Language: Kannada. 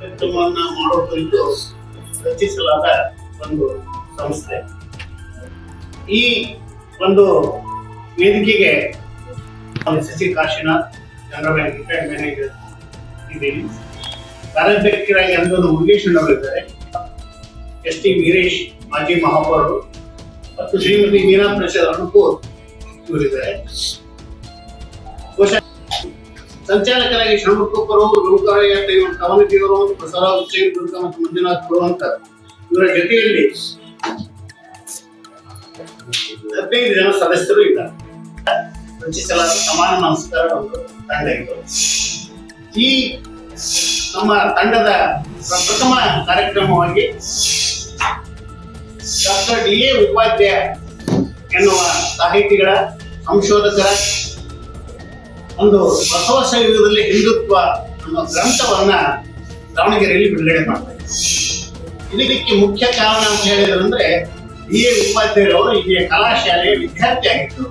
ಕಾರ್ಯಕ್ರಮವನ್ನ ಮಾಡೋ ಕುರಿತು ರಚಿಸಲಾದ ಒಂದು ಸಂಸ್ಥೆ. ಈ ಒಂದು ವೇದಿಕೆಗೆ Shashi Kashinath, general bank retired manager ಇದ್ದೀನಿ. ಕಾರ್ಯಾಧ್ಯಕ್ಷರಾಗಿ ಅಂದೊಂದು ಮುರುಗೇಶನ್ ಅವರು ಇದ್ದಾರೆ. ಎಸ್ ಟಿ ವೀರೇಶ್, ಮಾಜಿ ಮಹಾಪೌರರು ಮತ್ತು ಶ್ರೀಮತಿ ಮೀನಾ ಪ್ರಸಾದ್ ಅನುಪೂರ್ ಇವರಿದ್ದಾರೆ. ಸಂಚಾಲಕರಾಗಿ ಶ್ರಮಕ್ಕೂಪರು ಗುರುಕರಯ್ಯ ಕವನಗಿಯವರು ಪ್ರಸಾದ ಹುಸೇನ್ ದುರ್ಗ ಮತ್ತು ಮಂಜುನಾಥ್ ಅಂತ ಇವರ ಜೊತೆಯಲ್ಲಿ ಹದಿನೈದು ಜನ ಸದಸ್ಯರು ಇದ್ದಾರೆ. ರಚಿಸಲಾದ ಸಮಾನ ನಮಸ್ಕಾರ ಒಂದು ತಂಡ ಇದು ಈ ನಮ್ಮ ತಂಡದ ಪ್ರಥಮ ಕಾರ್ಯಕ್ರಮವಾಗಿ ಡಾಕ್ಟರ್ ಡಿ ಎ ಉಪಾಧ್ಯಾಯ ಎನ್ನುವ ಸಾಹಿತಿಗಳ ಸಂಶೋಧಕರ ಒಂದು ಬಸವ ಯುಗದಲ್ಲಿ ಹಿಂದುತ್ವ ಅನ್ನೋ ಗ್ರಂಥವನ್ನ ದಾವಣಗೆರೆಯಲ್ಲಿ ಬಿಡುಗಡೆ ಮಾಡ್ತಾರೆ ಇದಕ್ಕೆ ಮುಖ್ಯ ಕಾರಣ ಅಂತ ಹೇಳಿದ್ರಂದ್ರೆ ಬಿ ಎ ಉಪಾಧ್ಯಾಯರವರು ಇಲ್ಲಿಯ ಕಲಾಶಾಲೆಯ ವಿದ್ಯಾರ್ಥಿ ಆಗಿದ್ದರು